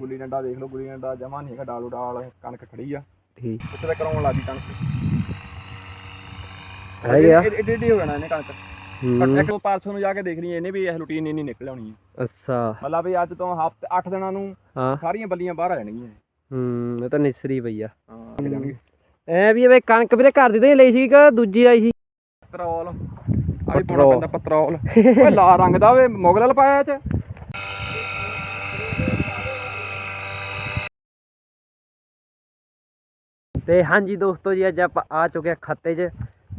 ਗੁੱਲੀ ਡੰਡਾ ਦੇਖ ਲਓ ਗੁੱਲੀ ਡੰਡਾ ਜਮਾ ਨਹੀਂ ਹੈਗਾ ਡਾਲੂ ਡਾਲ ਕਣਕ ਖੜੀ ਆ। ਠੀਕ। ਉੱਥੇ ਤੱਕ ਕਰਾਉਣ ਲੱਗੀ ਕਣਕ। ਹੈ ਗਿਆ ਏਡੀ ਏਡੀ ਹੋ ਜਾਣਾ ਇਹਨੇ ਕਣਕ। ਹੂੰ। ਪਰ ਇੱਕ ਪਰਸੋਂ ਨੂੰ ਜਾ ਕੇ ਦੇਖ ਲਈ ਇਹਨੇ ਵੀ ਇਹ ਰੂਟੀਨ ਨਹੀਂ ਨਿਕਲ ਆਉਣੀ ਅੱਛਾ। ਮਤਲਬ ਵੀ ਅੱਜ ਤੋਂ ਹਫ਼ਤੇ 8 ਦਿਨਾਂ ਨੂੰ ਹਾਂ। ਸਾਰੀਆਂ ਬੱਲੀਆਂ ਬਾਹਰ ਆ ਜਾਣਗੀਆਂ। ਹੂੰ ਇਹ ਤਾਂ ਨਿਸਰੀ ਪਈ ਆ। ਹਾਂ ਆ ਜਾਣਗੇ। ਐ ਵੀ ਇਹ ਕਣਕ ਵੀਰੇ ਘਰ ਦੀ ਤਾਂ ਹੀ ਲਈ ਸੀ ਕਿ ਦੂਜੀ ਆਈ ਸੀ। ਪਤਰੋਲ ਆਈ ਪਾਉਣਾ ਪਤਰੋਲ। ਪੈਂਦਾ ਪਤਰੋਲ ਓਏ ਲਾਲ ਰੰਗ ਦਾ ਓਏ ਮੁਗਲ ਪਾਇਆ ਇਹ ਚ। ਤੇ ਹਾਂਜੀ ਦੋਸਤੋ ਜੀ, ਅੱਜ ਆਪਾਂ ਆ ਚੁੱਕੇ ਹਾਂ ਖੱਤੇ 'ਚ,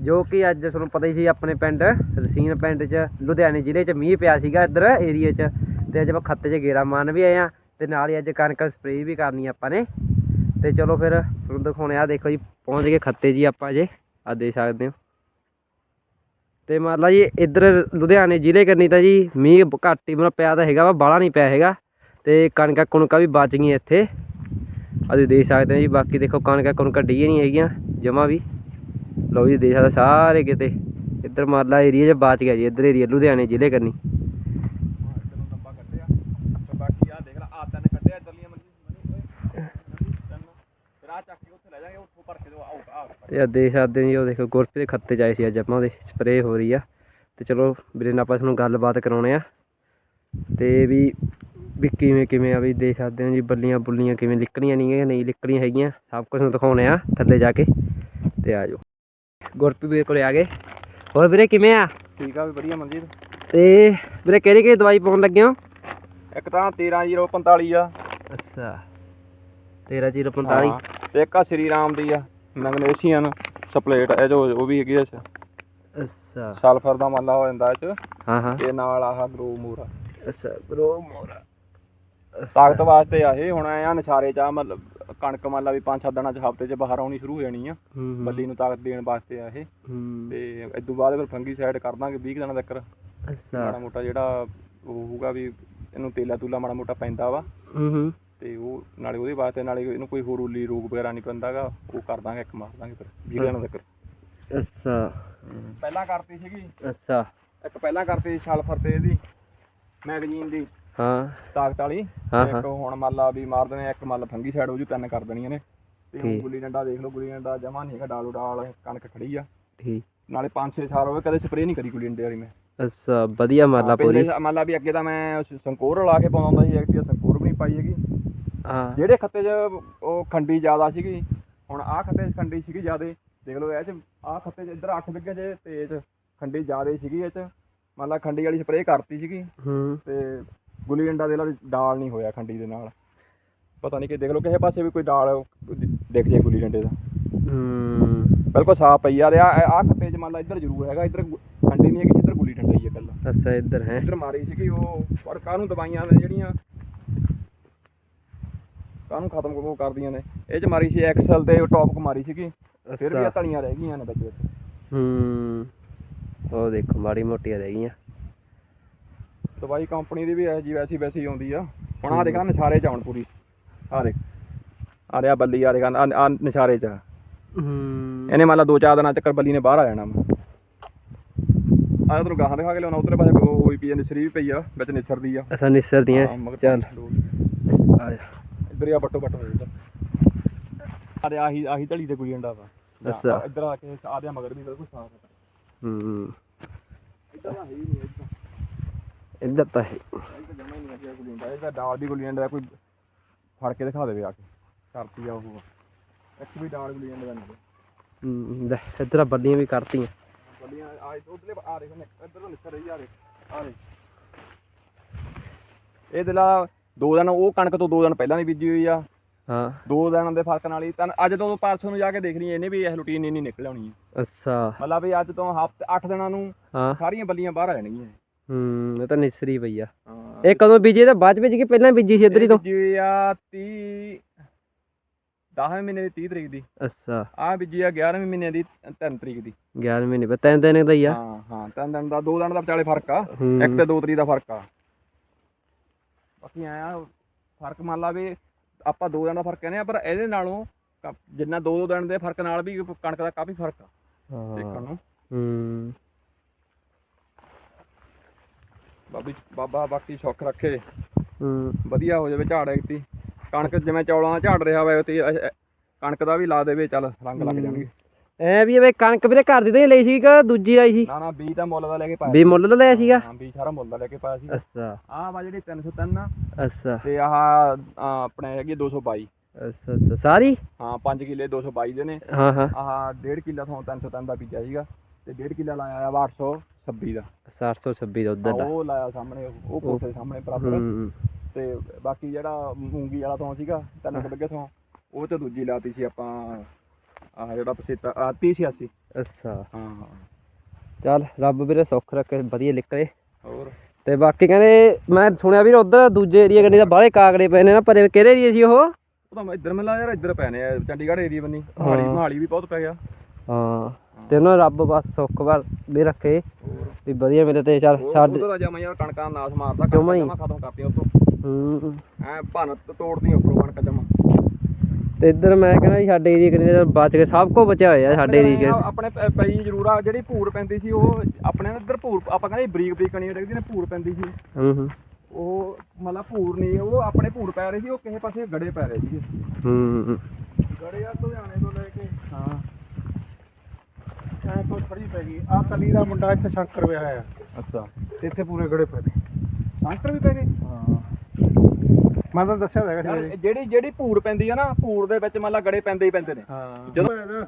ਜੋ ਕਿ ਅੱਜ ਤੁਹਾਨੂੰ ਪਤਾ ਹੀ ਸੀ ਆਪਣੇ ਪਿੰਡ, ਰਸੀਨ ਪਿੰਡ 'ਚ, ਲੁਧਿਆਣੇ ਜ਼ਿਲ੍ਹੇ 'ਚ ਮੀਂਹ ਪਿਆ ਸੀਗਾ ਇੱਧਰ ਏਰੀਆ 'ਚ ਤੇ ਅੱਜ ਆਪਾਂ ਖੱਤੇ 'ਚ ਗੇੜਾ ਮਾਰਨ ਵੀ ਆਏ ਆ ਤੇ ਨਾਲ ਹੀ ਅੱਜ ਕਣਕ ਸਪਰੇਅ ਵੀ ਕਰਨੀ ਆਪਾਂ ਨੇ। ਤੇ ਚਲੋ ਫਿਰ ਤੁਹਾਨੂੰ ਦਿਖਾਉਣੇ ਆ, ਦੇਖੋ ਜੀ, ਪਹੁੰਚ ਗਏ ਖੱਤੇ ਜੀ ਆਪਾਂ ਜੇ ਆ ਦੇ ਸਕਦੇ ਹੋ। ਤੇ ਮੰਨ ਲਾ ਜੀ, ਇੱਧਰ ਲੁਧਿਆਣੇ ਜ਼ਿਲ੍ਹੇ ਕਰਨੀ ਤਾਂ ਜੀ, ਮੀਂਹ ਘੱਟ ਹੀ ਮਤਲਬ ਪਿਆ ਤਾਂ ਹੈਗਾ ਵਾ, ਬਾਹਲਾ ਨਹੀਂ ਪਿਆ ਹੈਗਾ। ਤੇ ਕਣਕਾਂ ਕੁਣਕਾਂ ਵੀ ਬਚ ਗਈਆਂ ਇੱਥੇ। ਅਸੀਂ ਦੇਖ ਸਕਦੇ ਹਾਂ ਜੀ, ਬਾਕੀ ਦੇਖੋ ਕਣਕਾਂ, ਕੁਣਕਾਂ ਡੀਆਂ ਨਹੀਂ ਹੈਗੀਆਂ, ਜਮਾ ਵੀ। ਲਓ ਜੀ, ਦੇਖ ਸਕਦੇ ਸਾਰੇ ਕਿਤੇ, ਇੱਧਰ ਮਾਰਲਾ ਏਰੀਆ 'ਚ ਬਚ ਗਿਆ ਜੀ, ਇੱਧਰ ਏਰੀਆ ਲੁਧਿਆਣੇ ਜ਼ਿਲ੍ਹੇ ਕਰਨੀ ਤੈਨੂੰ ਤੇ ਆ ਦੇਖ ਸਕਦੇ ਜੀ, ਉਹ ਦੇਖੋ ਗੁਰਪ੍ਰੀਤ ਦੇ ਖੱਤੇ 'ਚ ਆਏ ਸੀ, ਅੱਜ ਆਪਾਂ ਉਹਦੇ ਸਪਰੇਅ ਹੋ ਰਹੀ ਆ। ਤੇ ਚਲੋ ਵੀਰੇ, ਨਾਲ ਆਪਾਂ ਤੁਹਾਨੂੰ ਗੱਲਬਾਤ ਕਰਾਉਣੇ ਆ। ਤੇ ਵੀ ਵੀ ਕਿਵੇਂ ਕਿਵੇਂ ਆ ਵੀ ਦੇਖ ਸਕਦੇ ਹੋ ਜੀ ਬੱਲੀਆਂ ਬੁੱਲੀਆਂ ਕਿਵੇਂ ਨਿਕਲੀਆਂ ਨਹੀਂ ਨਹੀਂ ਨਿਕਲੀਆਂ ਹੈਗੀਆਂ। ਸਭ ਕੁਝ ਨੂੰ ਦਿਖਾਉਣੇ ਆ ਥੱਲੇ ਜਾ ਕੇ। ਤੇ ਆ ਜਾਓ। ਗੁਰਪ੍ਰੀਤ ਵੀਰੇ ਕੋਲੇ ਆ ਗਏ। ਹੋਰ ਵੀਰੇ ਕਿਵੇਂ ਆ? ਠੀਕ ਆ ਵੀ ਵਧੀਆ ਮਨਜੀਤ। ਤੇ ਵੀਰੇ ਕਿਹੜੀ ਕਿਹੜੀ ਦਵਾਈ ਪਾਉਣ ਲੱਗੇ ਹੋ? ਇੱਕ ਤਾਂ 13045 ਆ। ਅੱਛਾ। 13045 ਹਾਂ, ਤੇ ਇੱਕ ਆ ਸ਼੍ਰੀ ਰਾਮ ਦੀ ਆ ਮੈਗਨੇਸ਼ੀਅਨ ਸਪਲੇਟ ਇਹ ਜੋ ਉਹ ਵੀ ਹੈਗੀ ਆ ਅੱਛਾ। ਸਲਫਰ ਦਾ ਮੱਲਾ ਹੋ ਜਾਂਦਾ ਇਹ ਚ। ਹਾਂ ਹਾਂ। ਤੇ ਨਾਲ ਆਹ ਗਰੋ ਮੂਰ ਅੱਛਾ ਬਰੋ ਮੋਰਾ ਤਾਕਤ ਵਾਸਤੇ ਆ ਇਹ ਹੁਣ ਆ ਨਸ਼ਾਰੇ ਚ ਆ ਮਤਲਬ ਕਣਕ ਮੰਨ ਲਾ ਵੀ 5-7 ਦਿਨਾਂ ਚ ਹਫ਼ਤੇ ਚ ਬਾਹਰ ਆਉਣੀ ਸ਼ੁਰੂ ਹੋ ਜਾਣੀ ਆ। ਬੱਲੀ ਨੂੰ ਤਾਕਤ ਦੇਣ ਵਾਸਤੇ ਆ ਇਹ। ਤੇ ਤੋਂ ਬਾਅਦ ਫਿਰ ਫੰਗੀ ਸਾਈਡ ਕਰ ਦਾਂਗੇ 20 ਕੁ ਦਿਨਾਂ ਤੱਕ। ਅੱਛਾ। ਮਾੜਾ ਮੋਟਾ ਜਿਹੜਾ ਉਹ ਹੋਊਗਾ ਵੀ ਇਹਨੂੰ ਤੇਲਾ ਤੂਲਾ ਮਾੜਾ ਮੋਟਾ ਪੈਂਦਾ ਵਾ। ਹੂੰ ਤੇ ਉਹ ਨਾਲੇ ਉਹਦੇ ਵਾਸਤੇ ਨਾਲੇ ਇਹਨੂੰ ਕੋਈ ਹੋਰ ਉਲੀ ਰੋਗ ਵਗੈਰਾ ਨਹੀਂ ਪੈਂਦਾਗਾ ਉਹ ਕਰ ਦਾਂਗੇ ਇੱਕ ਮਾਰ ਦਾਂਗੇ ਫਿਰ 20 ਦਿਨਾਂ ਤੱਕ। ਅੱਛਾ। ਪਹਿਲਾਂ ਕਰਤੀ ਸੀਗੀ। ਅੱਛਾ। ਇੱਕ ਪਹਿਲਾਂ ਕਰਤੀ ਸੀ ਸਲਫਰ ਤੇ ਇਹਦੀ ਮੈਗਜ਼ੀਨ ਦੀ। ਹਾਂ। ਤਾਕਤ ਵਾਲੀ। ਹਾਂ, ਇੱਕ ਹੁਣ ਮੰਨ ਲਾ ਵੀ ਮਾਰ ਦੇਣੇ ਇੱਕ ਮੰਨ ਲਾ ਫੰਗੀ ਸਾਈਡ ਉਹ ਜੂ ਤਿੰਨ ਕਰ ਦੇਣੀਆਂ ਨੇ। ਤੇ ਹੁਣ ਠੀਕ। ਗੁੱਲੀ ਡੰਡਾ ਦੇਖ ਲਓ ਗੁੱਲੀ ਡੰਡਾ ਜਮਾ ਨਹੀਂ ਹੈਗਾ ਡਾਲੂ ਡਾਲ ਕਣਕ ਖੜੀ ਆ। ਠੀਕ। ਨਾਲੇ 5-6 ਸਾਲ ਹੋਵੇ ਕਦੇ ਸਪਰੇਅ ਨਹੀਂ ਕਰੀ ਗੁੱਲੀ ਡੰਡੇ ਵਾਲੀ ਮੈਂ। ਅੱਛਾ ਵਧੀਆ ਮਾਰਲਾ ਹਾਂ, ਪੂਰੀ। ਮੰਨ ਲਾ ਵੀ ਅੱਗੇ ਤਾਂ ਮੈਂ ਸੰਕੋਰ ਲਾ ਕੇ ਪਾਉਂਦਾ ਹੁੰਦਾ ਸੀ ਐਕਟੀ ਸੰਕੋਰ ਵੀ ਨਹੀਂ ਪਾਈ ਹੈਗੀ। ਹਾਂ। ਜਿਹੜੇ ਖੱਤੇ 'ਚ ਉਹ ਖੰਡੀ ਜ਼ਿਆਦਾ ਸੀਗੀ ਹੁਣ ਆਹ ਖੱਤੇ 'ਚ ਖੰਡੀ ਸੀਗੀ ਜ਼ਿਆਦੇ ਦੇਖ ਲਓ ਇਹ 'ਚ ਆਹ ਖੱਤੇ 'ਚ ਇੱਧਰ 8 ਵਿਗੇ 'ਚ ਤੇ ਇਹ 'ਚ ਖੰਡੀ ਜ਼ਿਆਦੇ ਸੀਗੀ ਇਹ 'ਚ। ਮੰਨ ਲਾ ਖੰਡੀ ਵਾਲੀ ਸਪਰੇਅ ਕਰਤੀ ਸੀਗੀ। ਹੂੰ। ਤੇ ਗੁੱਲੀ ਡੰਡਾ ਦੇ ਨਾਲ ਡਾਲ ਨਹੀਂ ਹੋਇਆ ਖੰਡੀ ਦੇ ਨਾਲ। ਪਤਾ ਨਹੀਂ ਕਿ ਦੇਖ ਲਓ ਕਿਸੇ ਪਾਸੇ ਵੀ ਕੋਈ ਡਾਲ ਦਿਖ ਜੇ ਗੁੱਲੀ ਡੰਡੇ ਦਾ। ਹੂੰ। ਬਿਲਕੁਲ ਸਾਫ਼ ਪਈ ਆ ਤੇ ਆ ਆਹ ਖੱਤੇ 'ਚ ਮੰਨ ਲਾ ਇੱਧਰ ਜ਼ਰੂਰ ਹੈਗਾ ਇੱਧਰ ਖੰਡੀ ਨਹੀਂ ਹੈਗੀ ਇੱਧਰ ਗੁੱਲੀ ਡੰਡਾ ਹੀ ਹੈ ਇਕੱਲਾ ਅੱਛਾ ਇੱਧਰ ਹੈ। ਇੱਧਰ ਮਾਰੀ ਸੀਗੀ ਉਹ ਪਰ ਕਾਹਨੂੰ ਦਵਾਈਆਂ ਨੇ ਜਿਹੜੀਆਂ? ਕਾਹਨੂੰ ਖਤਮ ਕਰਦੀਆਂ ਨੇ? ਇਹ 'ਚ ਮਾਰੀ ਸੀ ਐਕਸਲ ਤੇ ਟੌਪ ਕੁ ਮਾਰੀ ਸੀਗੀ। ਫਿਰ ਵੀ ਆ ਧਲੀਆਂ ਰਹਿ ਗਈਆਂ ਨੇ ਵਿੱਚ ਵਿੱਚ ਹੂੰ। ਉਹ ਦੇਖੋ ਮਾੜੀ ਮੋਟੀਆਂ ਰਹਿ ਗਈਆਂ। ਦਵਾਈ ਕੰਪਨੀ ਦੀ ਵੀ ਇਹ ਜੀ ਵੈਸੀ ਵੈਸੀ ਆਉਂਦੀ ਆ। ਹੁਣ ਆ। ਦੇਖਾ ਨਿਸ਼ਾਰੇ 'ਚ ਆਉਣ ਪੂਰੀ। ਆ ਦੇਖ। ਆ ਰਿਹਾ ਬੱਲੀ ਆ ਦੇਖਾ ਆ ਨਿਸ਼ਾਰੇ 'ਚ ਆ। ਹੂੰ। ਇਹਨੇ ਮੰਨ ਲਾ ਦੋ ਚਾਰ ਦਿਨਾਂ ਤੱਕ ਬੱਲੀ ਨੇ ਬਾਹਰ ਆ ਜਾਣਾ ਵਾ। ਆ ਤੈਨੂੰ ਗਾਹਾਂ ਦਿਖਾ ਕੇ ਲਿਆਉਣਾ ਉਧਰ ਪਾਸੇ ਉਹ ਹੋਈ ਪਈ ਆ ਨਿਸਰੀ ਵੀ ਪਈ ਆ ਵਿੱਚ ਨਿਸਰਦੀ ਆ। ਅਸਾਂ ਨਿਸਰ ਦੀਆਂ ਹਾਂ, ਮਗਰ ਚੱਲ। ਆ ਜਾ। ਇੱਧਰ ਹੀ ਆ ਬੱਟੋ ਬੱਟ ਹੋ ਜਾਂਦਾ। ਅਰੇ ਆਹੀ ਆਹੀ ਢਲੀ ਤੇ ਕੋਈ ਅੰਡਾ ਵਾ। ਅੱਛਾ। ਇੱਧਰ ਆ ਕੇ ਆ ਮਗਰ ਵੀ ਬਿਲਕੁਲ ਸਾਫ਼ ਹੈ। ਇੱਧਰ ਹੀ ਨਹੀਂ ਇੱਧਰ ਇੱਧਰ ਤਾਂ ਇੱਧਰ ਇਹਦਾ ਡਾਲ ਦੀ ਗੁੱਲੀ ਦਾ ਕੋਈ ਫੜ ਕੇ ਦਿਖਾ ਦੇਵੇ ਆ ਕੇ। ਕਰਤੀ ਆ ਉਹ। ਇੱਕ ਵੀ ਡਾਲ ਗੁੱਲੀ ਦਾ ਨਹੀਂ। ਹੂੰ ਲੈ ਇੱਧਰ ਆ ਬੱਲੀਆਂ ਵੀ ਕਰਤੀਆਂ। ਬੱਲੀਆਂ ਆ ਉਧਰਲੇ ਆ ਦੇਖ ਇੱਧਰ ਤੋਂ ਨਿਕਲ ਰਹੀ ਆ ਰੇ ਆ ਰੇ ਇਹ ਦਿਲਾ ਦੋ ਦਿਨ ਉਹ ਕਣਕ ਤੋਂ ਦੋ ਦਿਨ ਪਹਿਲਾਂ ਦੀ ਬੀਜੀ ਹੋਈ ਆ। ਹਾਂ। ਦੋ ਦਿਨਾਂ ਦੇ ਫ਼ਰਕ ਨਾਲ ਹੀ ਤਾਂ ਅੱਜ ਤੋਂ ਪਰਸੋਂ ਨੂੰ ਜਾ ਕੇ ਦੇਖ ਲਈ ਇਹਨੇ ਵੀ ਇਹ ਰੂਟੀਨ ਨਹੀਂ ਨਿਕਲ ਆਉਣੀ ਅੱਛਾ। ਮਤਲਬ ਵੀ ਅੱਜ ਤੋਂ ਹਫ਼ਤੇ 8 ਦਿਨਾਂ ਨੂੰ ਸਾਰੀਆਂ ਬੱਲੀਆਂ ਬਾਹਰ ਆ ਜਾਣਗੀਆਂ। ਹੂੰ ਇਹ ਤਾਂ ਨਿਸਰੀ ਪਈ ਆ। ਹਾਂ। ਇਹ ਕਦੋਂ ਬੀਜੀ ਤਾਂ ਬਾਅਦ ਚ ਬੀਜੀ ਕਿ ਪਹਿਲਾਂ ਬੀਜੀ ਸੀ ਇੱਧਰ ਹੀ ਤੋਂ? ਬੀਜੀ ਆ 30 10ਵੇਂ ਮਹੀਨੇ ਦੀ 30 ਤਰੀਕ ਦੀ। ਅੱਛਾ। ਆ ਬੀਜੀ ਆ 11ਵੇਂ ਮਹੀਨੇ ਦੀ 3 ਤਰੀਕ ਦੀ। 11 ਮਹੀਨੇ ਤਿੰਨ ਦਿਨ ਦਾ ਹੀ ਆ। ਹਾਂ ਹਾਂ ਤਿੰਨ ਦਿਨ ਦਾ ਦੋ ਦਿਨ ਦਾ ਵਿਚਾਲੇ ਫ਼ਰਕ ਆ। ਹੂੰ। ਇੱਕ ਤੇ ਦੋ ਤਰੀਕ ਦਾ ਫ਼ਰਕ ਆ। ਬਾਕੀ ਆਇਆ ਫ਼ਰਕ ਮੰਨ ਲਾ ਵੀ ਆਪਾਂ ਦੋ ਦਿਨ ਦਾ ਫ਼ਰਕ ਕਹਿੰਦੇ ਆ ਪਰ ਇਹਦੇ ਨਾਲੋਂ ਕ- ਜਿੰਨਾ ਦੋ ਦੋ ਦਿਨ ਦੇ ਫ਼ਰਕ ਨਾਲ ਵੀ ਕਣਕ ਦਾ ਕਾਫੀ ਫ਼ਰਕ ਆ। ਦੇਖਣ ਹਾਂ ਨੂੰ। ਹੂੰ। ਬਾਬੀ ਬਾਬਾ ਬਾਕੀ ਸੁੱਖ ਰੱਖੇ। ਹੂੰ। ਵਧੀਆ ਹੋ ਜਾਵੇ ਝਾੜ ਐਕਤੀ ਕਣਕ ਜਿਵੇਂ ਚੌਲਾਂ ਦਾ ਝਾੜ ਰਿਹਾ ਹੋਵੇ ਤੇ ਅਹ, ਕਣਕ ਦਾ ਵੀ ਲਾ ਦੇਵੇ ਚੱਲ ਰੰਗ ਲੱਗ ਜਾਣਗੇ। ਐ ਵੀ ਬਈ ਕਣਕ ਵੀਰੇ ਘਰ ਦੀ ਤਾਂ ਲਈ ਸੀ ਕਿ ਦੂਜੀ ਆਈ ਸੀ? ਨਾ ਨਾ ਬੀਜ ਤਾਂ ਮੁੱਲ ਦਾ ਲੈ ਕੇ ਪਾਇਆ ਵੀ ਮੁੱਲ ਦਾ ਲਿਆ ਸੀਗਾ? ਹਾਂ ਬੀਜ ਸਾਰਾ ਮੁੱਲ ਦਾ ਲੈ ਕੇ ਪਾਇਆ ਸੀ। ਅੱਛਾ। ਆਹ ਵਾ ਜਿਹੜੀ 303 ਆ। ਅੱਛਾ। ਤੇ ਆਹ ਆਪਣੇ ਹੈਗੀ 222 ਅੱਛਾ ਅੱਛਾ। ਸਾਰੀ? ਹਾਂ 5 ਕਿੱਲੇ 222 ਦੇ ਨੇ। ਹਾਂ ਹਾਂ। ਆਹ 1.5 ਕਿੱਲਾ ਤੋਂ 303 ਦਾ ਬੀਜਿਆ ਸੀਗਾ। ਤੇ 1.5 ਕਿੱਲਾ ਲਾਇਆ ਆ 826 ਦਾ। 726 ਦਾ ਉਧਰ ਦਾ। ਉਹ ਲਾਇਆ ਸਾਹਮਣੇ ਉਹ ਕੋਠੇ ਦੇ ਸਾਹਮਣੇ ਬਰਾਬਰ। ਹੂੰ ਤੇ ਬਾਕੀ ਜਿਹੜਾ ਮੂੰਗੀ ਵਾਲਾ ਤੋਂ ਸੀਗਾ ਤਿੰਨ ਕੁ ਲੱਗੇ ਤੋਂ ਉਹ ਤੇ ਦੂਜੀ ਲਾਤੀ ਸੀ ਆਪਾਂ ਆਹ ਜਿਹੜਾ ਪਸੇਤਾ ਆ 3086 ਅੱਛਾ। ਹਾਂ। ਚੱਲ ਰੱਬ ਵੀਰੇ ਸੁੱਖ ਰੱਖੇ ਵਧੀਆ ਨਿਕਲੇ। ਹੋਰ? ਤੇ ਬਾਕੀ ਕਹਿੰਦੇ ਮੈਂ ਸੁਣਿਆ ਵੀਰ ਉਧਰ ਦੂਜੇ ਏਰੀਆ ਕੰਨੀ ਦਾ ਬਾਹਲੇ ਕਾਕੜੇ ਪਏ ਨੇ ਨਾ ਪਰ ਕਿਹੜੇ ਏਰੀਆ ਸੀ ਉਹ? ਉਹ ਤਾਂ ਮੈਂ ਇੱਧਰ ਮਿਲਾ ਯਾਰ ਇੱਧਰ ਪੈਣੇ ਆ ਚੰਡੀਗੜ੍ਹ ਏਰੀਆ ਬੰਨੀ। ਮਹਾਲੀ। ਮਹਾਲੀ ਵੀ ਬਹੁਤ ਪੈ ਗਿਆ। ਹਾਂ। ਤੇ ਉਹਨਾਂ ਰੱਬ ਬਸ ਸੁੱਖ ਵਾਰ ਵੀ ਰੱਖੇ। ਵੀ ਵਧੀਆ ਮਿਲੇ ਤੇ ਚੱਲ ਸਾਡੇ ਉਧਰ ਜਮਾ ਯਾਰ ਕਣਕਾਂ ਨਾਸ ਮਾਰਦਾ ਜਮਾਂ ਹੀ। ਖਤਮ ਕਰਤੀਆਂ ਉਤੋਂ ਹੂੰ। ਐ ਭੰਨ ਤੋੜਦੀਆਂ ਉੱਪਰੋਂ ਕਣਕ ਜਮਾ। ਤੇ ਇੱਧਰ ਮੈਂ ਕਹਿੰਦਾ ਜੀ ਸਾਡੇ ਏਰੀਆ ਕੰਨੀ ਦਾ ਬਚ ਕੇ ਸਭ ਕੁਝ ਬਚਿਆ ਹੋਇਆ ਸਾਡੇ ਏਰੀਆ ਆਪਣੇ ਪ- ਪਈ ਜ਼ਰੂਰ ਆ ਜਿਹੜੀ ਭੂਰ ਪੈਂਦੀ ਸੀ ਉਹ ਆਪਣੇ ਨਾਲ ਇੱਧਰ ਭੂਰ ਆਪਾਂ ਕਹਿੰਦੇ ਬਰੀਕ ਬਰੀਕ ਕਣੀ ਲੱਗਦੀ ਨੇ ਭੂਰ ਪੈਂਦੀ ਸੀ। ਹੂੰ ਹੂੰ। ਉਹ ਮਤਲਬ ਭੂਰ ਨਹੀਂ ਉਹ ਆਪਣੇ ਭੂਰ ਪੈ ਰਹੇ ਸੀ ਉਹ ਕਿਸੇ ਪਾਸੇ ਗੜੇ ਪੈ ਰਹੇ ਸੀ ਹੂੰ। ਗੜੇ ਆ ਲੁਧਿਆਣੇ ਤੋਂ ਲੈ ਕੇ। ਹਾਂ। ਐ ਕੋਈ ਖੜੀ ਪੈ ਗਈ। ਆ ਕਲੀ ਦਾ ਮੁੰਡਾ ਇੱਥੇ ਸ਼ੰਕਰ ਵਿਆਹ ਆ ਅੱਛਾ। ਤੇ ਇੱਥੇ ਪੂਰੇ ਗੜੇ ਪੈ ਨੇ। ਸੰਕਰ ਵੀ ਪੈ ਗਏ ਹਾਂ। ਮੈਂ ਤਾਂ ਦੱਸਿਆ ਤਾਂ ਹੈਗਾ ਯਾਰ ਸਵੇਰੇ ਜਿਹੜੀ ਜਿਹੜੀ ਭੂਰ ਪੈਂਦੀ ਆ ਨਾ ਭੂਰ ਦੇ ਵਿੱਚ ਮਤਲਬ ਗੜੇ ਪੈਂਦੇ ਹੀ ਪੈਂਦੇ ਨੇ। ਹਾਂ। ਜਦੋਂ- ਜਦੋਂ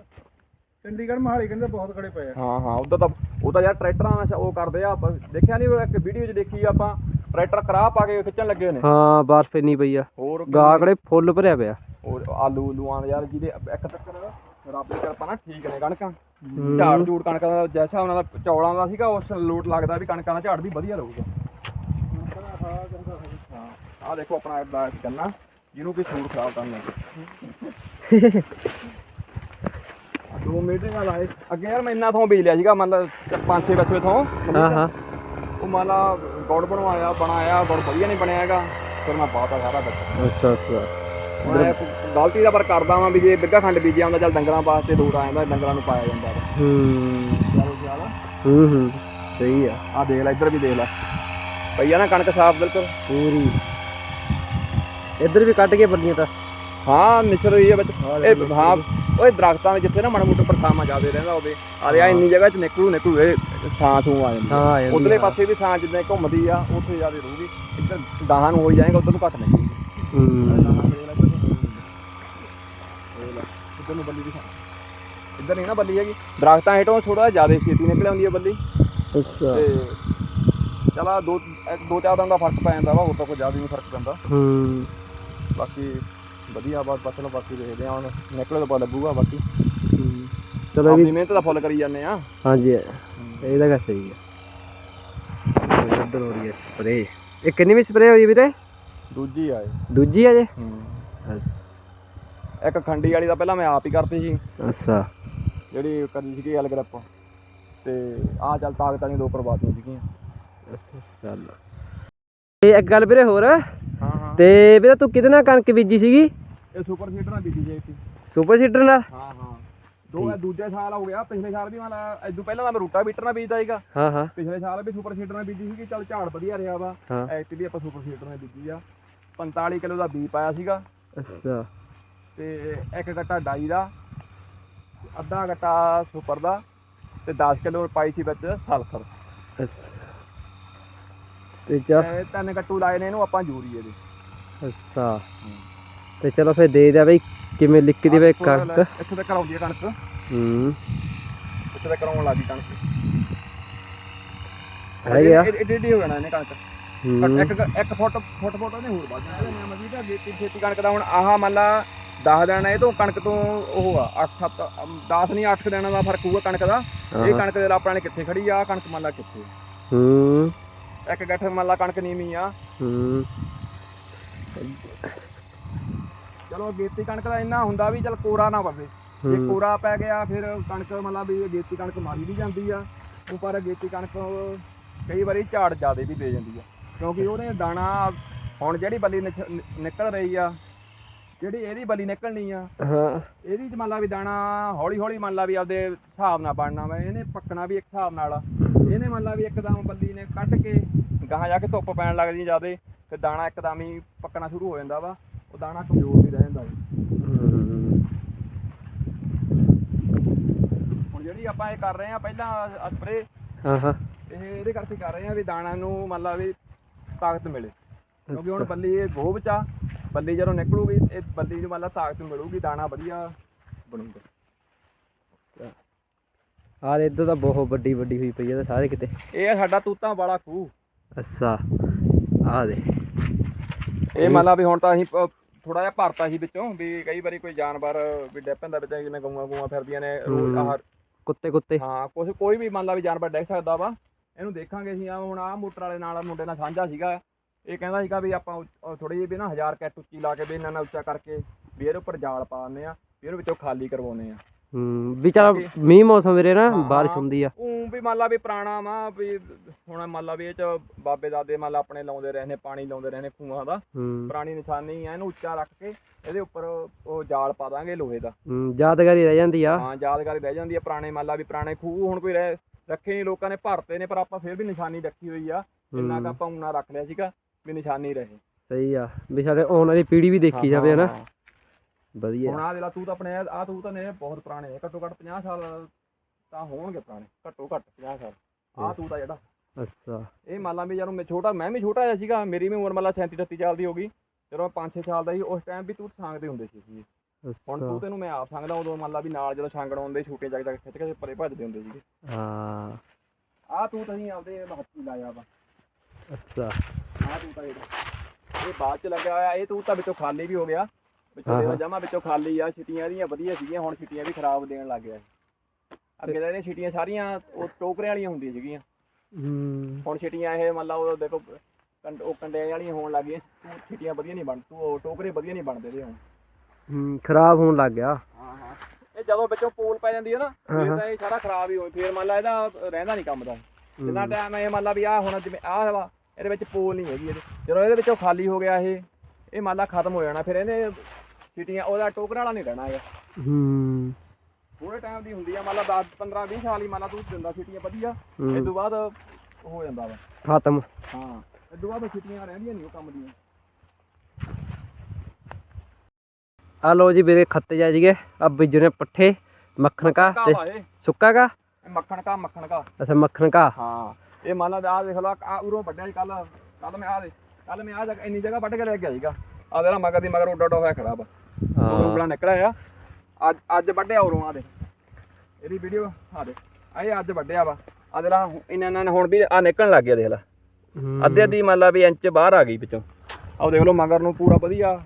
ਚੰਡੀਗੜ੍ਹ ਮਹਾਲੀ ਕਹਿੰਦੇ ਬਹੁਤ ਗੜੇ ਪਏ ਆ। ਹਾਂ ਹਾਂ ਉਧਰ ਤਾਂ ਉਹ ਤਾਂ ਯਾਰ ਟਰੈਕਟਰਾਂ ਨਾਲ ਉਹ ਕਰਦੇ ਆ। ਆਪਾਂ ਦੇਖਿਆ ਨਹੀਂ ਉਹ ਇੱਕ ਵੀਡੀਓ 'ਚ ਦੇਖੀ ਆਪਾਂ ਟਰੈਕਟਰ ਕਰਾਹ ਪਾ ਕੇ ਖਿੱਚਣ ਲੱਗੇ ਨੇ। ਹਾਂ ਬਰਫ਼ ਇੰਨੀ ਪਈ ਆ। ਹੋਰ ਗਾਕੜੇ ਫੁੱਲ ਭਰਿਆ ਪਿਆ। ਉਹ ਆਲੂ ਲੂਆਂ ਯਾਰ ਜਿਹਦੇ ਇੱਕ ਤੱਕਰ ਰੱਬ ਦੀ ਕਿਰਪਾ ਨਾਲ ਠੀਕ ਨੇ ਕਣਕਾਂ। ਝਾੜ ਝੂੜ ਕਣਕਾਂ ਦਾ ਜੈਸਾ ਉਹਨਾਂ ਦਾ ਚੌਲਾਂ ਦਾ ਸੀਗਾ ਉਸ ਲੋਟ ਲੱਗਦਾ ਵੀ ਕਣਕਾਂ ਦਾ ਝਾੜ ਵੀ ਵਧੀਆ ਰਹੂਗਾ। ਆਹ ਦੇਖੋ ਆਪਣਾ ਇਹਦਾ ਗੰਨਾ ਜਿਹਨੂੰ ਕਿ ਸੂਟ ਖਰਾਬ ਕਰਨ। ਲੱਗੇ ਦੋ ਮੀਟਰ ਨਾਲ ਆਏ। ਅੱਗੇ ਯਾਰ ਮੈਂ ਇੰਨਾ ਥੋਂ ਬੀਜ ਲਿਆ ਸੀਗਾ ਮਤਲਬ ਪੰਜ ਛੇ ਬਚਵੇ ਥੋਂ। ਹਾਂ ਹਾਂ। ਉਹ ਮਾਲਾ ਗੌੜ ਬਣਵਾਇਆ ਬਣਾਇਆ ਗੌੜ ਵਧੀਆ ਨਹੀਂ ਬਣਿਆ ਹੈਗਾ। ਫਿਰ ਮੈਂ ਪਾਤਾ ਸਾਰਾ ਵਿੱਚ ਅੱਛਾ ਅੱਛਾ। ਮੈਂ ਗਲਤੀ ਦਾ ਪਰ ਕਰਦਾ ਵਾਂ ਵੀ ਜੇ ਬਿੱਗਾ ਖੰਡ ਬੀਜਿਆ ਹੁੰਦਾ ਚੱਲ ਡੰਗਰਾਂ ਵਾਸਤੇ ਲੋਟ ਆ ਜਾਂਦਾ ਡੰਗਰਾਂ ਨੂੰ ਪਾਇਆ ਜਾਂਦਾ ਵਾ। ਹੂੰ। ਚਲੋ ਚੱਲ ਹੂੰ ਹੂੰ। ਸਹੀ ਆ। ਆ ਦੇਖ ਲੈ ਇੱਧਰ ਵੀ ਦੇਖ ਲੈ। ਪਈ ਆ ਨਾ ਕਣਕ ਸਾਫ਼ ਬਿਲਕੁਲ। ਪੂਰੀ। ਇੱਧਰ ਵੀ ਕੱਢ ਕੇ ਬੰਦੀਆਂ ਤਾਂ। ਹਾਂ ਨਿਚਰ ਰਹੀ ਹੈ ਵਿੱਚ। ਇਹ ਹਾਂ ਓਏ ਦਰਖਤਾਂ ਦੇ ਜਿੱਥੇ ਨਾ ਮਾੜਾ ਮੋਟਾ ਪਰਛਾਵਾਂ ਜ਼ਿਆਦੇ ਰਹਿੰਦਾ ਹੋਵੇ ਆ ਇੰਨੀ ਜਗ੍ਹਾ 'ਚ ਨਿਕਲੂ ਨਿਕਲੂ ਇਹ ਛਾਂ ਥੂ ਆ ਜਾਂਦੀ ਹਾਂ ਆ ਜਾਂਦੀ ਉਧਰਲੇ ਆ। ਪਾਸੇ ਵੀ ਛਾਂ ਜਿੱਦਾਂ ਘੁੰਮਦੀ ਆ ਉੱਥੇ ਜ਼ਿਆਦੇ ਰਹੂਗੀ। ਇੱਧਰ ਗਾਹਾਂ ਨੂੰ ਹੋਈ ਜਾਏਗਾ ਉਧਰ ਨੂੰ ਘੱਟ ਨਿਕਲੂਗੀ ਹੂੰ। ਇੱਧਰ ਨੂੰ ਬੱਲੀ ਦੀ ਛਾਂ ਇੱਧਰ ਨਹੀਂ ਨਾ ਬੱਲੀ ਹੈਗੀ। ਦਰਖਤਾਂ ਹੇਠੋਂ ਥੋੜਾ ਜ਼ਿਆਦਾ ਛੇਤੀ ਨਿਕਲ ਆਉਂਦੀ ਹੈ ਬੱਲੀ। ਅੱਛਾ। ਤੇ ਚਲਾ ਦੋ ਦੋ ਚਾਰ ਦਿਨ ਦਾ ਫ਼ਰਕ ਪੈ ਜਾਂਦਾ ਵਾ ਹੋਰ ਤਾਂ ਕੋਈ ਜ਼ਿਆਦਾ ਨਹੀਂ ਫ਼ਰਕ ਪੈਂਦਾ। ਹੂੰ। ਬਾਕੀ ਵਧੀਆ ਬਾਤ ਬਸ ਚਲੋ ਬਾਕੀ ਦੇਖਦੇ ਆ ਹੁਣ। ਨਿਕਲੇ ਤਾਂ ਪਤਾ ਲੱਗੂਗਾ ਬਾਕੀ। ਹੂੰ। ਚਲੋ ਵੀ ਮਿਹਨਤ ਦਾ ਫੁੱਲ ਕਰੀ ਜਾਂਦੇ ਆ ਹਾਂਜੀ। ਇਹਦਾ ਗੱਲ ਸਹੀ ਆ ਇੱਧਰ ਹੋ ਰਹੀ ਹੈ ਸਪਰੇ ਇਹ ਕਿੰਨੀ ਵੀ ਸਪਰੇ ਹੋਈ ਵੀਰੇ? ਦੂਜੀ ਆਏ ਦੂਜੀ ਆ ਜੇ? ਇੱਕ ਖੰਡੀ ਵਾਲੀ ਦਾ ਪਹਿਲਾਂ ਮੈਂ ਆਪ ਹੀ ਕਰਤੀ ਸੀ। ਅੱਛਾ। ਜਿਹੜੀ ਕਰੀ ਸੀਗੀ ਐਲ ਗਰੁੱਪ ਤੇ ਆ ਚੱਲ ਤਾਕਤ ਵਾਲੀਆਂ ਦੋ ਕਰਵਾਤੀਆਂ ਸੀਗੀਆਂ। ਅੱਛਾ ਚੱਲ। ਤੇ ਇੱਕ ਗੱਲ ਵੀਰੇ ਹੋਰ। ਹਾਂ ਹਾਂ। ਤੇ ਵੀਰੇ ਤੂੰ ਕਿਹਦੇ ਨਾਲ ਕਣਕ ਬੀਜੀ ਸੀਗੀ? ਇਹ ਸੁਪਰ ਸੀਡਰ ਨਾਲ ਬੀਜੀ ਜਾਈ ਸੀ। ਸੁਪਰ ਸੀਡਰ ਨਾਲ? ਹਾਂ ਹਾਂ। ਦੋ ਇਹ ਦੂਜੇ ਸਾਲ ਹੋ ਗਿਆ ਪਿਛਲੇ ਸਾਲ ਵੀ ਮਤਲਬ ਇਦੋਂ ਪਹਿਲਾਂ ਮੈਂ ਰੂਟਾ ਬੀਟਰ ਨਾਲ ਬੀਜਦਾ ਸੀਗਾ। ਹਾਂ ਹਾਂ। ਪਿਛਲੇ ਸਾਲ ਵੀ ਸੁਪਰ ਸੀਡਰ ਨਾਲ ਬੀਜੀ ਸੀਗੀ ਚੱਲ ਝਾੜ ਵਧੀਆ ਰਿਹਾ ਵਾ। ਐਕਚੁਅਲੀ ਆਪਾਂ ਸੁਪਰ ਸੀਡਰ ਨਾਲ ਬੀਜੀ ਆ। 45 ਕਿਲੋ ਦਾ ਬੀ ਪਾਇਆ ਸੀਗਾ। ਅੱਛਾ। ਤੇ ਇੱਕ ਗੱਟਾ ਡਾਈ ਦਾ ਅੱਧਾ ਗੱਟਾ ਸੁਪਰ ਦਾ ਤੇ 10 ਕਿਲੋ ਪਾਈ ਸੀ ਵਿੱਚ ਸਲਫਰ ਤੇ ਚੱਲ ਤੇ ਤਿੰਨ ਗੱਟੂ ਲਾਏ ਨੇ ਇਹਨੂੰ ਆਪਾਂ ਯੂਰੀਏ ਦੇ। ਅੱਛਾ। ਤੇ ਚਲੋ ਫਿਰ ਦੇ ਦਿਆ ਬਈ ਕਿਵੇਂ ਲਿਖ ਪੂਰਾ ਕਣਕ? ਇੱਥੇ ਤੱਕ ਆਉਂਦੀ ਹੈ ਕਣਕ। ਹੂੰ। ਇੱਥੇ ਤੱਕ ਆਉਣ ਲੱਗੀ ਕਣਕ। ਹੈਗੇ ਆ। ਏਡੀ ਏਡੀ ਹੋ ਜਾਣਾ ਇਹਨੇ ਕਣਕ। ਹੂੰ। ਇੱਕ ਇੱਕ ਫੁੱਟ ਫੁੱਟ ਫੁੱਟ ਨੇ ਹੋਰ ਵੱਧ ਜਾਣਾ। ਮੈਂ ਮਜ਼ੀਦ ਅੱਗੇ ਛੇਤੀ ਕਣਕ ਦਾ ਹੁਣ ਆਹ ਮੰਨ ਲਾ 10 ਦਿਨ ਇਹ ਤੋਂ ਕਣਕ ਤੋਂ ਉਹ ਆ 8 7 10 ਨਹੀਂ 8 ਦਿਨਾਂ ਦਾ ਫ਼ਰਕ ਹੋਊਗਾ ਕਣਕ ਦਾ। ਇਹ। ਕਣਕ ਦੇ ਆਪਣੇ ਨੇ ਕਿੱਥੇ ਖੜੀ ਆ ਕਣਕ ਮੰਨ ਲਾ ਕਿੱਥੇ ਹੂੰ। ਇੱਕ ਗੱਠ ਮੰਨ ਲਾ ਕਣਕ ਨੀਵੀਂ ਆ। ਹੂੰ। ਚਲੋ ਗੇਤੀ ਕਣਕ ਦਾ ਇੰਨਾ ਹੁੰਦਾ ਵੀ ਚਲ ਕੋਰਾ ਨਾ ਪਵੇ ਜੇ। ਕੋਰਾ ਪੈ ਗਿਆ ਫਿਰ ਕਣਕ ਮਤਲਬ ਵੀ ਗੇਤੀ ਕਣਕ ਮਾਰੀ ਵੀ ਜਾਂਦੀ ਆ। ਉਹ ਪਰ ਗੇਤੀ ਕਣਕ ਕਈ ਵਾਰੀ ਝਾੜ ਜ਼ਿਆਦੇ ਵੀ ਦੇ ਜਾਂਦੀ ਆ। ਕਿਉਂਕਿ ਉਹਨੇ ਦਾਣਾ ਹੁਣ ਜਿਹੜੀ ਬੱਲੀ ਨਿਕਲ ਰਹੀ ਆ ਜਿਹੜੀ ਇਹਦੀ ਬੱਲੀ ਨਿਕਲਣੀ ਆ ਹਾਂ। ਇਹਦੀ ਚ ਮੰਨ ਲਾ ਵੀ ਦਾਣਾ ਹੌਲੀ ਹੌਲੀ ਮੰਨ ਲਾ ਵੀ ਆਪਦੇ ਹਿਸਾਬ ਨਾਲ ਬਣਨਾ ਵਾ ਇਹਨੇ ਪੱਕਣਾ ਵੀ ਇੱਕ ਹਿਸਾਬ ਨਾਲ ਆ। ਇਹਨੇ ਮੰਨ ਲਾ ਵੀ ਇੱਕਦਮ ਬੱਲੀ ਨੇ ਕੱਢ ਕੇ ਗਾਹਾਂ ਜਾ ਕੇ ਧੁੱਪ ਪੈਣ ਲੱਗਦੀ ਜਿਆਦੇ ਤੇ ਦਾਣਾ ਇੱਕਦਮ ਹੀ ਪੱਕਣਾ ਸ਼ੁਰੂ ਹੋ ਜਾਂਦਾ ਵਾ ਉਹ ਦਾਣਾ ਕਮਜ਼ੋਰ ਵੀ ਰਹਿ ਜਾਂਦਾ ਹੂੰ ਹੁਣ ਜਿਹੜੀ ਆਪਾਂ ਇਹ ਕਰ ਰਹੇ ਆ ਪਹਿਲਾਂ ਸਪਰੇ ਹਾਂ ਹਾਂ ਇਹ ਇਹਦੇ ਕਰਕੇ ਕਰ ਰਹੇ ਆ ਵੀ ਦਾਣਾ ਨੂੰ ਮੰਨ ਲਾ ਵੀ ਤਾਕਤ ਮਿਲੇ। ਕਿਉਂਕਿ ਹੁਣ ਬੱਲੀ ਇਹ ਗੋਭ ਚ ਆ ਬੱਲੀ ਜਦੋਂ ਨਿਕਲੂਗੀ ਇਹ ਬੱਲੀ ਨੂੰ ਮੰਨ ਲਾ ਤਾਕਤ ਮਿਲੂਗੀ ਦਾਣਾ ਵਧੀਆ ਬਣੂਗਾ। ਆ ਦੇ ਇੱਧਰ ਤਾਂ ਬਹੁਤ ਵੱਡੀ ਵੱਡੀ ਹੋਈ ਪਈ ਤਾਂ ਸਾਰੇ ਕਿਤੇ। ਇਹ ਆ ਸਾਡਾ ਤੂਤਾਂ ਵਾਲਾ ਖੂਹ। ਅੱਛਾ ਆ ਦੇ ਇਹ ਮੰਨ ਲਾ ਵੀ ਹੁਣ ਤਾਂ ਅਸੀਂ ਥੋੜਾ ਜਿਹਾ ਭਰਤਾ ਸੀ ਵਿੱਚੋਂ ਵੀ ਕਈ ਵਾਰੀ ਕੋਈ ਜਾਨਵਰ ਵੀ ਡਿੱਗ ਪੈਂਦਾ ਵਿੱਚ ਜਿਵੇਂ ਗਊਆਂ ਗਊਆਂ ਫਿਰਦੀਆਂ ਨੇ ਰੋਜ਼ ਹੂੰ। ਆਹ ਕੁੱਤੇ ਕੁੱਤੇ। ਹਾਂ ਕੁਛ ਕੋਈ ਵੀ ਮੰਨ ਲਾ ਵੀ ਜਾਨਵਰ ਡਿੱਗ ਸਕਦਾ ਵਾ ਇਹਨੂੰ ਦੇਖਾਂਗੇ ਅਸੀਂ ਆ ਹੁਣ ਆ ਮੋਟਰ ਵਾਲੇ ਨਾਲ ਮੁੰਡੇ ਨਾਲ ਸਾਂਝਾ ਸੀਗਾ। ਇਹ ਕਹਿੰਦਾ ਸੀਗਾ ਵੀ ਆਪਾਂ ਥੋੜੀ ਜਿਹੀ ਵੀ ਨਾ 1000 ਕੈਟ ਉੱਚੀ ਲਾ ਕੇ ਵੀ ਇਹਨਾਂ ਨਾਲ ਉੱਚਾ ਕਰਕੇ ਵੀ ਇਹਦੇ ਉੱਪਰ ਜਾਲ ਪਾ ਦਿੰਦੇ ਆ ਵੀ ਵਿੱਚੋਂ ਖਾਲੀ ਕਰਵਾਉਨੇ ਆ। ਹੂੰ ਵੀ ਚਲ ਮੀਂਹ ਮੌਸਮ ਵੀਰੇ ਨਾ ਬਾਰਿਸ਼। ਹੁੰਦੀ ਆ। ਉਹ ਵੀ ਮੰਨ ਲਾ ਵੀ ਪੁਰਾਣਾ ਵਾ ਵੀ ਹੁਣ ਮੰਨ ਲਾ ਵੀ ਇਹ ਚ ਬਾਬੇ ਦਾਦੇ ਮੰਨ ਲਾ ਆਪਣੇ ਲਾਉਂਦੇ ਰਹੇ ਨੇ ਪਾਣੀ ਲਾਉਂਦੇ ਰਹੇ ਨੇ ਖੂਹਾਂ ਦਾ। ਪੁਰਾਣੀ ਨਿਸ਼ਾਨੀ ਆ ਇਹਨੂੰ ਉੱਚਾ ਰੱਖ ਕੇ ਇਹਦੇ ਉੱਪਰ ਉਹ ਜਾਲ ਪਾ ਦਾਂਗੇ ਲੋਹੇ ਦਾ। ਹੂੰ, ਯਾਦਗਾਰੀ ਰਹਿ ਜਾਂਦੀ ਆ। ਹਾਂ ਯਾਦਗਾਰੀ ਰਹਿ ਜਾਂਦੀ ਆ ਪੁਰਾਣੇ ਮੰਨ ਲਾ ਵੀ ਪੁਰਾਣੇ ਖੂਹ ਹੁਣ ਕੋਈ ਰੱਖੇ ਨਹੀਂ ਲੋਕਾਂ ਨੇ ਭਰਤੇ ਨੇ ਪਰ ਆਪਾਂ ਫਿਰ ਵੀ ਨਿਸ਼ਾਨੀ ਰੱਖੀ ਹੋਈ ਆ। ਜਿੰਨਾ ਕੁ ਆਪਾਂ ਉਨਾ ਰੱਖ ਲਿਆ ਸੀਗਾ। ਵੀ ਨਿਸ਼ਾਨੀ ਰਹੇ। ਸਹੀ ਆ ਵੀ ਸਾਡੇ ਆਉਣ ਵਾਲੀ ਪੀੜ੍ਹੀ ਵੀ ਦੇਖੀ ਜਾਵੇ ਹਨਾ। ਹਾਂ। ਵਧੀਆ। ਹੁਣ ਆ ਦੇ ਲਾ ਤੂੰ ਤਾਂ ਆਪਣੇ ਆ ਤੂੰ ਤਾਂ ਨੇ ਬਹੁਤ ਪੁਰਾਣੇ ਆ ਘੱਟੋ ਘੱਟ 50 ਸਾਲ ਤਾਂ ਹੋਣਗੇ ਪੁਰਾਣੇ ਘੱਟੋ ਘੱਟ 50 ਸਾਲ। ਆ ਤੂੰ ਤਾਂ ਜਿਹੜਾ। ਅੱਛਾ। ਇਹ ਮੰਨ ਲਾ ਵੀ ਜਦੋਂ ਮੈਂ ਛੋਟਾ ਮੈਂ ਵੀ ਛੋਟਾ ਜਿਹਾ ਸੀਗਾ ਮੇਰੀ ਵੀ ਉਮਰ ਮੰਨ ਲਾ 37 38 ਸਾਲ ਦੀ ਹੋ ਗਈ। ਜਦੋਂ 5-6 ਸਾਲ ਦਾ ਸੀ ਉਸ ਟਾਈਮ ਵੀ ਤੂੰ ਸਾਂਗਦੇ ਹੁੰਦੇ ਸੀ ਅਸੀਂ। ਹੁਣ ਤੂੰ ਅੱਛਾ ਤੈਨੂੰ ਮੈਂ ਆਪ ਸੰਗਦਾ ਉਦੋਂ ਮੰਨ ਲਾ ਵੀ ਨਾਲ ਜਦੋਂ ਛਾਂਗਣ ਆਉਂਦੇ ਛੋਟੇ ਜਗ ਜਗ ਖਿੱਚ ਕੇ ਪਰੇ ਭੱਜਦੇ ਹੁੰਦੇ ਸੀਗੇ। ਹਾਂ। ਆ ਤੂੰ ਤਾਂ ਹੀ ਆਪਦੇ ਹੱਥੀ ਲਾਇਆ ਵਾ। ਅੱਛਾ। ਜਿਹੜਾ ਇਹ ਬਾਅਦ ਚ ਲੱਗਿਆ ਹੋਇਆ ਇਹ ਤੂੰ ਤਾਂ ਵਿੱਚੋਂ ਖਾਲੀ ਵੀ ਹੋ ਗਿਆ। ਵਿੱਚੋਂ ਹਾਂ, ਦੇ ਹਾਂ। ਜਮਾ ਵਿੱਚੋਂ ਖਾਲੀ ਆ ਛਿਟੀਆਂ ਇਹਦੀਆਂ ਵਧੀਆ ਸੀਗੀਆਂ ਹੁਣ ਛਿਟੀਆਂ ਵੀ ਖਰਾਬ ਦੇਣ ਲੱਗ ਗਿਆ। ਅੱਗੇ ਤਾਂ ਇਹਦੀਆਂ ਛਿਟੀਆਂ ਸਾਰੀਆਂ ਉਹ ਟੋਕਰੇ ਵਾਲੀਆਂ ਹੁੰਦੀਆਂ ਸੀਗੀਆਂ। ਹੂੰ। ਹੁਣ ਛਿਟੀਆਂ ਇਹ ਮੰਨ ਲਾ ਉਹ ਦੇਖੋ ਕੰਡ ਉਹ ਕੰਡੇ ਵਾਲੀਆਂ ਹੋਣ ਲੱਗ ਗਈਆਂ ਤੂੰ ਛਿਟੀਆਂ ਵਧੀਆ ਨਹੀਂ ਬਣ ਤੂੰ ਉਹ ਟੋਕਰੇ ਵਧੀਆ ਨਹੀਂ ਬਣਦੇ ਦੇ ਹੁਣ। ਹੂੰ ਖਰਾਬ ਹੋਣ ਲੱਗ ਗਿਆ। ਹਾਂ ਹਾਂ। ਇਹ ਜਦੋਂ ਵਿੱਚੋਂ ਪੋਲ ਪੈ ਜਾਂਦੀ ਹੈ ਨਾ ਫਿਰ। ਤਾਂ ਇਹ ਸਾਰਾ ਖਰਾਬ ਹੀ ਹੋ ਫਿਰ ਮੰਨ ਲਾ ਇਹਦਾ ਰਹਿੰਦਾ ਨਹੀਂ ਕੰਮ ਦਾ। ਜਿੰਨਾ ਟਾਈਮ ਇਹ ਮੰਨ ਲਾ ਵੀ ਆ ਹੁਣ ਜਿਵੇਂ ਆਹ ਵਾ ਇਹਦੇ ਵਿੱਚ ਪੋਲ ਨਹੀਂ ਹੈਗੀ ਇਹਦੇ। ਜਦੋਂ ਇਹਦੇ ਵਿੱਚੋਂ ਖਾਲੀ ਹੋ ਗਿਆ ਇਹ ਇਹ ਮੰਨ ਲਾ ਖਤਮ ਹੋ ਜਾਣਾ ਫਿਰ ਇਹਨੇ ਛਿਟੀਆਂ ਉਹਦਾ ਟੋਕਰਾ ਵਾਲਾ ਨਹੀਂ ਰਹਿਣਾ ਹੈਗਾ ਹੂੰ। ਥੋੜੇ ਟਾਈਮ ਦੀ ਹੁੰਦੀ ਆ ਮੰਨ ਲਾ 10 15 20 ਸਾਲ ਹੀ ਮੰਨ ਲਾ ਤੂੰ ਦਿੰਦਾ ਛਿਟੀਆਂ ਵਧੀਆ ਇਸ ਤੋਂ ਬਾਅਦ ਹੋ ਜਾਂਦਾ ਵਾ। ਖਤਮ। ਹਾਂ ਇਸ ਤੋਂ ਬਾਅਦ ਛਿਟੀਆਂ ਰਹਿੰਦੀਆਂ ਨਹੀਂ ਉਹ ਕੰਮ ਦੀਆਂ। ਆ ਲੋ ਜੀ ਵੀਰੇ ਖੱਤੇ ਜਾ ਜੀਗੇ ਆ ਬੀਜੂ ਨੇ ਪੱਠੇ ਮੱਖਣ ਕਾ ਤੇ ਸੁੱਕਾ ਕਾ ਮੱਖਣ ਕਾ ਮੱਖਣ ਕਾ ਅੱਛਾ ਮੱਖਣ ਕਾ ਹਾਂ। ਇਹ ਮੰਨ ਲਾ ਆ ਦੇਖ ਲਾ ਆ ਉਰੋਂ ਵੱਡਿਆ ਸੀ ਕੱਲ ਕੱਲ ਮੈਂ ਆ ਦੇ ਕੱਲ ਮੈਂ ਆ ਜਗ੍ਹਾ ਇੰਨੀ ਜਗ੍ਹਾ ਵੱਢ ਕੇ ਲੈ ਕੇ ਸੀਗਾ। ਆ ਦੇਖ ਲਾ ਮਗਰ ਦੀ ਮਗਰ ਉੱਡਾ ਉੱਡਾ ਹੋਇਆ ਖੜਾ ਵਾ ਹਾਂ ਨਿਕਲਿਆ ਆ। ਅੱਜ ਅੱਜ ਵੱਢਿਆ ਉਰੋਂ ਆ ਦੇ ਇਹਦੀ ਵੀਡੀਓ ਆ ਦੇ ਆ ਇਹ ਅੱਜ ਵੱਢਿਆ ਵਾ। ਆ ਦੇ ਲਾ ਇਹਨਾਂ ਇਹਨਾਂ ਨੇ ਹੁਣ ਵੀ ਆ ਨਿਕਲਣ ਲੱਗ ਗਿਆ ਦੇਖ ਲਾ। ਅੱਧੇ ਅੱਧੀ ਮੰਨ ਲਾ ਵੀ ਇੰਚ ਬਾਹਰ ਆ ਗਈ ਵਿੱਚੋਂ ਆਹ ਦੇਖ ਲਓ ਮਗਰ ਨੂੰ ਪੂਰਾ ਵਧੀਆ।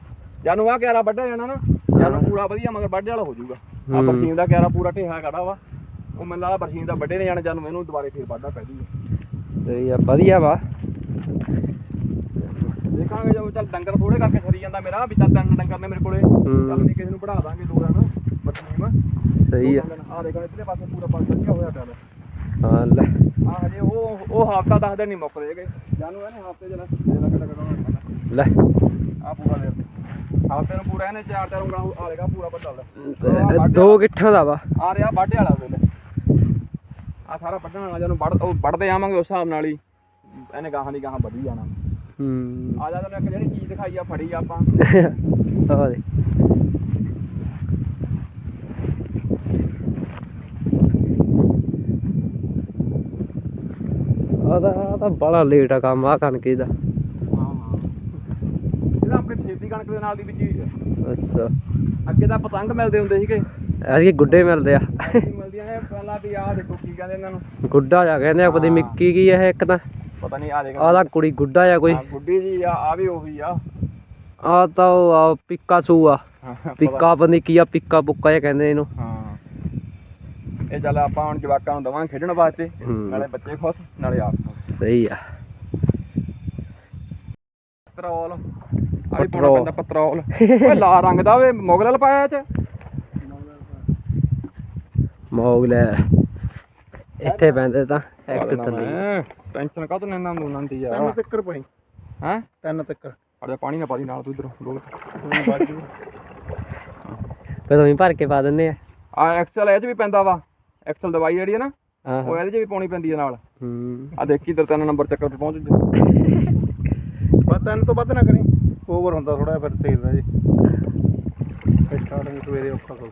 ਜਾਨੂੰ ਆ ਕਿਆਰਾ ਵੱਢਿਆ ਜਾਣਾ ਨਾ ਜਾਨੂੰ ਪੂਰਾ ਵਧੀਆ ਮਗਰ ਵੱਢੇ ਵਾਲਾ ਹੋ ਜਾਊਗਾ। ਆ ਹੂੰ। ਬਰਸੀਨ ਦਾ ਕਿਆਰਾ ਪੂਰਾ ਢੇਹਾ ਖੜਾ ਵਾ। ਉਹ ਮੈਨੂੰ ਲੱਗਦਾ ਬਰਸੀਨ ਦਾ ਵੱਡੇ ਨੇ ਜਾਣਾ ਜਾਨੂੰ ਇਹਨੂੰ ਦੁਬਾਰੇ ਫੇਰ ਵੱਢਣਾ ਪੈ ਜੂਗਾ ਸਹੀ ਆ ਵਧੀਆ ਵਾ। ਦੇਖਾਂਗੇ ਜਦੋਂ ਚੱਲ ਡੰਗਰ ਥੋੜੇ ਕਰਕੇ ਸਰੀ ਜਾਂਦਾ ਮੇਰਾ ਵੀ ਚੱਲ ਤਿੰਨ ਡੰਗਰ ਨੇ ਮੇਰੇ ਕੋਲੇ। ਚੱਲ ਨਹੀਂ ਕਿਸੇ ਨੂੰ ਪੜਾ ਦਾਂਗੇ ਦੋ ਦਿਨ ਬਰਸੀਨ ਸਹੀ ਆ। ਆ ਦੇਖੋ ਇਧਰਲੇ ਪਾਸੇ ਪੂਰਾ ਪਾਸ ਵਧੀਆ ਹੋਇਆ ਪਿਆ। ਹਾਂ ਲੈ। ਆ ਹਜੇ ਉਹ ਉਹ ਹਫਤਾ ਦਸ ਦਿਨ ਨਹੀਂ ਮੁੱਕਦੇ ਹੈਗੇ। ਜਾਨੂੰ ਇਹਨੇ ਹਫ਼ਤੇ ਦੇ ਲੱਗ ਲੱਗ ਕਰਾਉਣਾ ਲੈ। ਆ ਪੂਰਾ ਦੇ ਹਫ਼ਤੇ ਨੂੰ ਪੂਰਾ ਇਹਨੇ ਚਾਰ ਚਾਰ ਉਂਗਲਾਂ ਆ ਲੇਗਾ ਪੂਰਾ ਬੱਦਲ ਦੋ ਗਿੱਠਾਂ ਦਾ ਵਾ। ਆ ਰਿਹਾ ਵਾਢੇ ਵਾਲਾ ਵੇਲੇ। ਆ ਸਾਰਾ ਵੱਢਣ ਵਾਲਾ ਜਦੋਂ ਵੱਢ ਉਹ ਵੱਢਦੇ ਆਵਾਂਗੇ ਉਸ ਹਿਸਾਬ ਨਾਲ ਹੀ। ਇਹਨੇ ਗਾਹਾਂ ਦੀ ਗਾਹਾਂ ਵਧੀ ਜਾਣਾ। ਹੂੰ। ਆ ਜਾ ਤੈਨੂੰ ਇੱਕ ਜਿਹੜੀ ਚੀਜ਼ ਦਿਖਾਈ ਆ ਫੜੀ ਆਪਾਂ। ਆ ਦੇ। ਆ ਤਾਂ ਆ ਤਾਂ ਬੜਾ ਲੇਟ ਆ ਕੰਮ ਆ ਕਣਕੇ ਦਾ ਆਪਣੇ ਖੇਤੀ ਕਣਕ ਦੇ ਨਾਲ ਦੀ ਵਿੱਚ ਹੀ ਆ। ਅੱਛਾ। ਅੱਗੇ ਤਾਂ ਪਤੰਗ ਮਿਲਦੇ ਹੁੰਦੇ ਸੀਗੇ। ਐਤਕੀ ਗੁੱਡੇ ਮਿਲਦੇ ਆ। ਨੇ ਪਹਿਲਾਂ ਵੀ ਆਹ ਦੇਖੋ ਕੀ ਕਹਿੰਦੇ ਇਹਨਾਂ ਨੂੰ। ਗੁੱਡਾ ਜਾ ਕਹਿੰਦੇ ਆ ਪਤਾ ਨੀ। ਮਿੱਕੀ ਕੀ ਇਹ ਇੱਕ ਤਾਂ। ਪਤਾ ਨਹੀਂ ਦੇਖ। ਤਾਂ ਕੁੜੀ ਗੁੱਡਾ ਆ ਕੋਈ। ਹਾਂ, ਗੁੱਡੀ ਜੀ ਆ ਆ ਵੀ ਉਹੀ ਆ। ਆ ਤਾਂ ਉਹ ਆ ਪਿੱਕਾ ਸੂ ਆ ਪਤਾ- ਪਿੱਕਾ ਪਤਾ ਨੀ ਕੀ ਆ ਪਿੱਕਾ ਪੁੱਕਾ ਜਿਹਾ ਕਹਿੰਦੇ ਇਹਨੂੰ। ਹਾਂ। ਇਹ ਚੱਲ ਆਪਾਂ ਹੁਣ ਜਵਾਕਾਂ ਨੂੰ ਦਵਾਂਗੇ ਖੇਡਣ ਵਾਸਤੇ। ਹੂੰ। ਨਾਲੇ ਬੱਚੇ ਖੁਸ਼ ਨਾਲੇ ਆਪ ਖੁਸ਼। ਸਹੀ ਆ। ਪੈਟਰੋਲ। ਆ ਵੀ ਪਾਉਣਾ। ਪੈਂਦਾ ਪੈਟਰੋਲ। ਓਏ ਲਾਲ ਰੰਗ ਦਾ ਓਏ ਮੁਗਲ ਪਾਇਆ ਚ। ਮੋਗਲੇ ਇੱਥੇ ਬੈੰਦੇ ਤਾਂ ਇੱਕ ਥੱਲੇ ਟੈਨਸ਼ਨ ਕਾਹਤੋਂ ਲੈਣਾ ਨੂੰ ਨੰਦੀ ਤਿੰਨ ਆ ਤਿੱਕਰ ਪਈ ਹੈ? ਤਿੰਨ ਤਿੱਕਰ। ਅੜੇ ਪਾਣੀ ਨਾ ਪਾਦੀ ਨਾਲ ਤੂੰ ਇਧਰੋਂ ਬਾਜੂ ਫਿਰ ਉਹੀ ਭਰ ਕੇ ਪਾ ਦਿੰਦੇ ਆ। ਆ ਐਕਸਲ ਇਹ ਚ ਵੀ ਪੈਂਦਾ ਵਾ। ਐਕਸਲ ਦਵਾਈ ਜਿਹੜੀ ਹੈ ਨਾ ਹਾਂ ਉਹ ਇਹਦੇ ਚ ਵੀ ਪਾਉਣੀ ਪੈਂਦੀ ਹੈ ਨਾਲ। ਹੂੰ। ਆ ਦੇਖੀ ਇਧਰ ਤਿੰਨ ਨੰਬਰ ਚੱਕਰ ਤੇ ਪਹੁੰਚ ਜਾ। ਬਸ ਤਿੰਨ ਤੋਂ ਵੱਧ ਨਾ ਕਰੀ। ਓਵਰ ਹੁੰਦਾ ਥੋੜਾ ਫਿਰ ਤੇਲ ਦਾ ਜੀ। ਫਿਰ ਸਟਾਰਟਿੰਗ ਸਵੇਰੇ ਔਖਾ ਕਰੋ।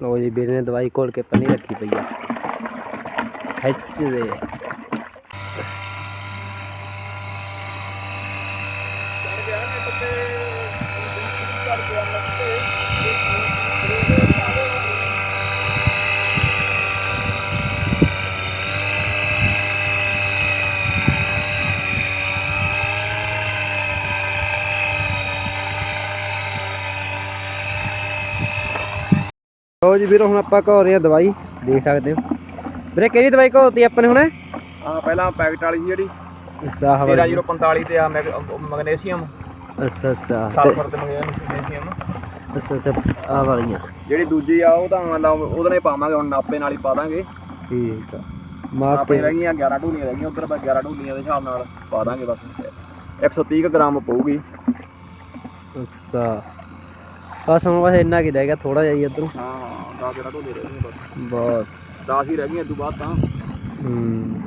ਲੋ ਜੀ ਵੀਰ ਨੇ ਦਵਾਈ ਘੋਲ ਕੇ ਪੰਨੀ ਰੱਖੀ ਪਈ ਆ। ਖਿੱਚ ਦੇ। ਲੋ ਜੀ ਵੀਰੋ ਹੁਣ ਆਪਾਂ ਘੋਲ ਰਹੇ ਆ ਦਵਾਈ ਦੇਖ ਸਕਦੇ ਹੋ। ਵੀਰੇ ਕਿਹੜੀ ਦਵਾਈ ਘੋਲਤੀ ਆਪਾਂ ਨੇ ਹੁਣ? ਹਾਂ ਪਹਿਲਾਂ ਪੈਕਟ ਵਾਲੀ ਸੀ ਜਿਹੜੀ। ਸਾਹ 13045 ਤੇ ਆ ਮੈਗਨੇਸ਼ੀਅਮ। ਅੱਛਾ ਅੱਛਾ। ਸਲਫਰ ਤੇ ਮੈਗਨੇਸ਼ੀਅਮ। ਅੱਛਾ ਅੱਛਾ ਆ ਵਾਲੀਆਂ। ਜਿਹੜੀ ਦੂਜੀ ਆ ਉਹ ਤਾਂ ਮਤਲਬ ਉਹਦੇ ਨਾਲ ਪਾਵਾਂਗੇ ਹੁਣ ਨਾਪੇ ਨਾਲ ਹੀ ਪਾ ਦਾਂਗੇ। ਠੀਕ ਆ। ਮਾਪ ਨਾਪੇ ਰਹਿ ਗਈਆਂ 11 ਢੋਲੀਆਂ ਰਹਿ ਗਈਆਂ ਉਧਰ ਬਸ 11 ਢੋਲੀਆਂ ਦੇ ਹਿਸਾਬ ਨਾਲ ਪਾ ਦਾਂਗੇ ਬਸ। 130 ਕੁ ਗ੍ਰਾਮ ਪਊਗੀ। ਅੱਛਾ। ਬਸ ਹੁਣ ਬਸ ਇੰਨਾ ਕੀ ਰਹਿ ਗਿਆ ਥੋੜਾ ਜਿਹਾ ਹੀ ਇੱਧਰੋਂ। ਹਾਂ। 10 11 ਢੋਲੀਆਂ ਰਹਿ ਗਈਆਂ ਬਸ। ਬਸ। 10 ਹੀ ਰਹਿ ਗਈਆਂ ਇਸ ਤੋਂ ਬਾਅਦ ਤਾਂ। ਹੂੰ।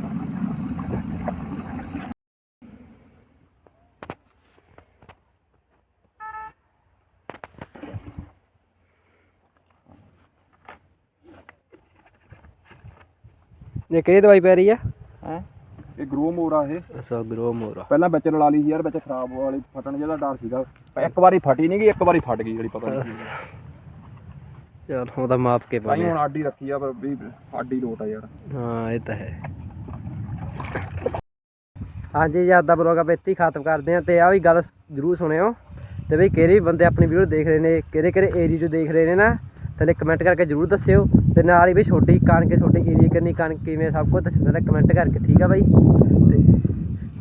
ਇਹ ਕਿਹੜੀ ਦਵਾਈ ਪੈ ਰਹੀ ਆ? ਹੈ? ਇਹ ਗਰੋ ਮੋਰ ਆ ਇਹ। ਅੱਛਾ ਗਰੋ ਮੋਰਾ। ਪਹਿਲਾਂ ਵਿੱਚ ਲੜਾ ਲਈ ਸੀ ਯਾਰ ਵਿੱਚ ਖਰਾਬ ਵਾਲੀ ਫਟਣ ਜਿਹਦਾ ਡਰ ਸੀਗਾ। ਇੱਕ ਵਾਰੀ ਫਟੀ ਨਹੀਂ ਗਈ ਇੱਕ ਵਾਰੀ ਫਟ ਗਈ ਜਿਹੜੀ ਪਤਾ ਨਹੀਂ ਚਲ ਉਹਦਾ ਮਾਪ ਕੇ ਭਾਈ ਲਿਆ ਹੁਣ ਆਡੀ ਰੱਖੀ ਆ ਪਰ ਵੀ ਆਡੀ ਲੋਟ ਆ ਯਾਰ। ਹਾਂ ਇਹ ਤਾਂ ਹੈ। ਹਾਂਜੀ ਯਾਦ ਦਾ ਬਲੌਗ ਆਪਾਂ ਇੱਥੇ ਹੀ ਖਤਮ ਕਰਦੇ ਹਾਂ ਤੇ ਆ ਵੀ ਗੱਲ ਜਰੂਰ ਸੁਣਿਓ ਤੇ ਬਈ ਕਿਹੜੇ ਬੰਦੇ ਆਪਣੀ ਵੀਡੀਓ ਦੇਖ ਰਹੇ ਨੇ ਕਿਹੜੇ ਕਿਹੜੇ ਏਰੀਆ 'ਚ ਦੇਖ ਰਹੇ ਨੇ ਨਾ ਥੱਲੇ ਕਮੈਂਟ ਕਰਕੇ ਜਰੂਰ ਦੱਸਿਓ ਤੇ ਨਾਲ ਹੀ ਵੀ ਛੋਟੀ ਕਣਕ ਛੋਟੇ ਏਰੀਆ ਕਿੰਨੀ ਕਣਕ ਕਿਵੇਂ ਸਭ ਕੁਝ ਦੱਸਣਾ ਕਮੈਂਟ ਕਰਕੇ ਠੀਕ ਆ ਬਾਈ? ਤੇ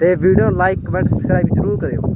ਤੇ ਵੀਡੀਓ ਲਾਈਕ ਕਮੈਂਟ ਸਬਸਕ੍ਰਾਈਬ ਜਰੂਰ ਕਰਿਓ।